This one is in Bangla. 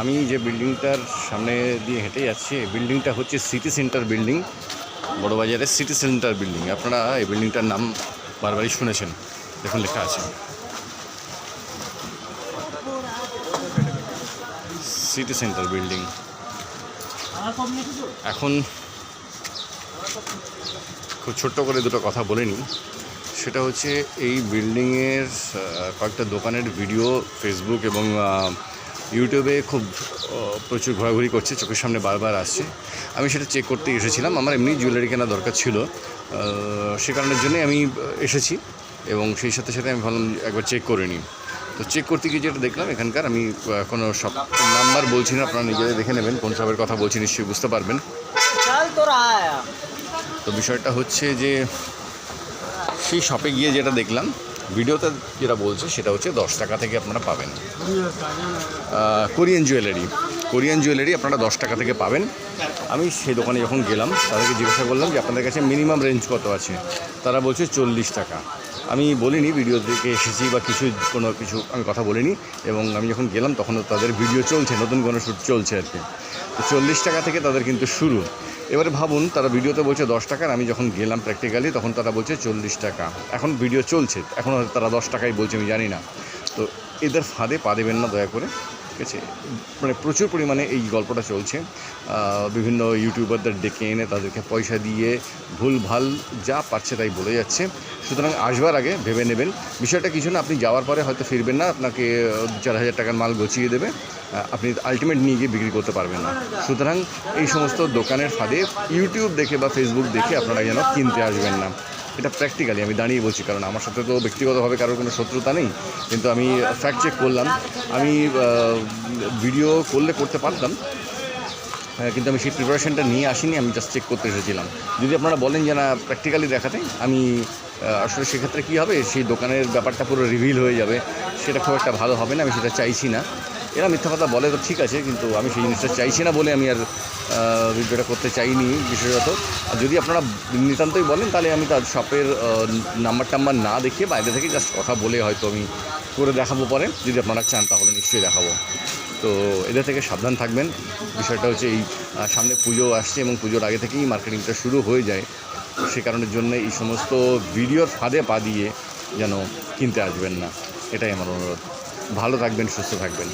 আমি যে বিল্ডিংটার সামনে দিয়ে হেঁটে যাচ্ছি, এই বিল্ডিংটা হচ্ছে সিটি সেন্টার বিল্ডিং, বড়বাজারের সিটি সেন্টার বিল্ডিং। আপনারা এই বিল্ডিংটার নাম বারবারই শুনেছেন। দেখুন, লেখা আছে। City centre building. এখন খুব ছোট্ট করে দুটো কথা বলে নিই। সেটা হচ্ছে, এই বিল্ডিংয়ের কয়েকটা দোকানের ভিডিও ফেসবুক এবং ইউটিউবে খুব প্রচুর ঘোরাঘুরি করছে চোখের সামনে বারবার আসছে। আমি সেটা চেক করতে এসেছিলাম আমার এমনি জুয়েলারি কেনা দরকার ছিল। সে কারণের জন্যে আমি এসেছি এবং সেই সাথে সাথে আমি ভাবলাম একবার চেক করে নিই। তো চেক করতে গিয়ে যেটা দেখলাম এখানকার আমি কোনো সব নাম্বার বলছি না আপনারা নিজেরা দেখে নেবেন কোন সবের কথা বলছি নিশ্চয়ই বুঝতে পারবেন। তো বিষয়টা হচ্ছে যে সেই শপে গিয়ে যেটা দেখলাম ভিডিওতে যেটা বলছে, সেটা হচ্ছে দশ টাকা থেকে আপনারা পাবেন। Korean jewellery. কোরিয়ান জুয়েলারি আপনারা দশ টাকা থেকে পাবেন। আমি সেই দোকানে যখন গেলাম, তাদেরকে জিজ্ঞাসা করলাম যে, আপনাদের কাছে মিনিমাম রেঞ্জ কত আছে? তারা বলছে, চল্লিশ টাকা। আমি বলিনি, ভিডিও থেকে এসেছি বা কিছু, কোনো কিছু আমি কথা বলিনি। এবং আমি যখন গেলাম তখন তাদের ভিডিও চলছে, নতুন কোনো শ্যুট চলছে আর কি। চল্লিশ টাকা থেকে তাদের কিন্তু শুরু। এবারে ভাবুন, তারা ভিডিওতে বলছে দশ টাকার, আমি যখন গেলাম প্র্যাকটিক্যালি তখন তারা বলছে চল্লিশ টাকা। এখন ভিডিও চলছে, এখন তারা দশ টাকাই বলছে, আমি জানি না। তো এদের ফাঁদে পা দেবেন না দয়া করে। আছে মানে প্রচুর পরিমাণে এই গল্পটা চলছে। বিভিন্ন ইউটিউবারদের ডেকে এনে তাদেরকে পয়সা দিয়ে ভুল ভালো যা পারছে তাই বলে যাচ্ছে। সুতরাং আসবার আগে ভেবে নেবেন। বিষয়টা কিছু না, আপনি যাওয়ার পরে হয়তো ফিরবেন না, আপনাকে চার হাজার টাকার মাল গছিয়ে দেবে। আপনি আলটিমেট নিয়ে গিয়ে বিক্রি করতে পারবেন না। সুতরাং এই সমস্ত দোকানের ফাঁদে ইউটিউব দেখে বা ফেসবুক দেখে আপনারা যেন কিনতে আসবেন না। এটা প্র্যাকটিক্যালি আমি দাঁড়িয়ে বলছি কারণ আমার সাথে তো ব্যক্তিগতভাবে কারোর কোনো শত্রুতা নেই কিন্তু আমি ফ্যাক্ট চেক করলাম। আমি ভিডিও করলে করতে পারতাম হ্যাঁ, কিন্তু আমি সেই প্রিপারেশনটা নিয়ে আসিনি আমি জাস্ট চেক করতে এসেছিলাম। যদি আপনারা বলেন যে না প্র্যাকটিক্যালি দেখাতে আমি আসলে সেক্ষেত্রে কী হবে সেই দোকানের ব্যাপারটা পুরো রিভিল হয়ে যাবে সেটা খুব একটা ভালো হবে না আমি সেটা চাইছি না। এরা মিথ্যা কথা বলে তো ঠিক আছে, কিন্তু আমি সেই জিনিসটা চাইছি না বলে আমি আর ভিডিওটা করতে চাইনি বিশেষত। আর যদি আপনারা নিতান্তই বলেন, তাহলে আমি তার শপের নাম্বার টাম্বার না দেখিয়ে বাইরে থেকে জাস্ট কথা বলে হয়তো আমি করে দেখাবো পরে। যদি আপনারা চান, তাহলে নিশ্চয়ই দেখাবো। তো এদের থেকে সাবধান থাকবেন। বিষয়টা হচ্ছে এই সামনে পুজো আসছে এবং পুজোর আগে থেকেই মার্কেটিংটা শুরু হয়ে যায়। সে কারণের জন্য এই সমস্ত ভিডিওর ফাঁদে পা দিয়ে যেন কিনতে আসবেন না। এটাই আমার অনুরোধ। ভালো থাকবেন, সুস্থ থাকবেন।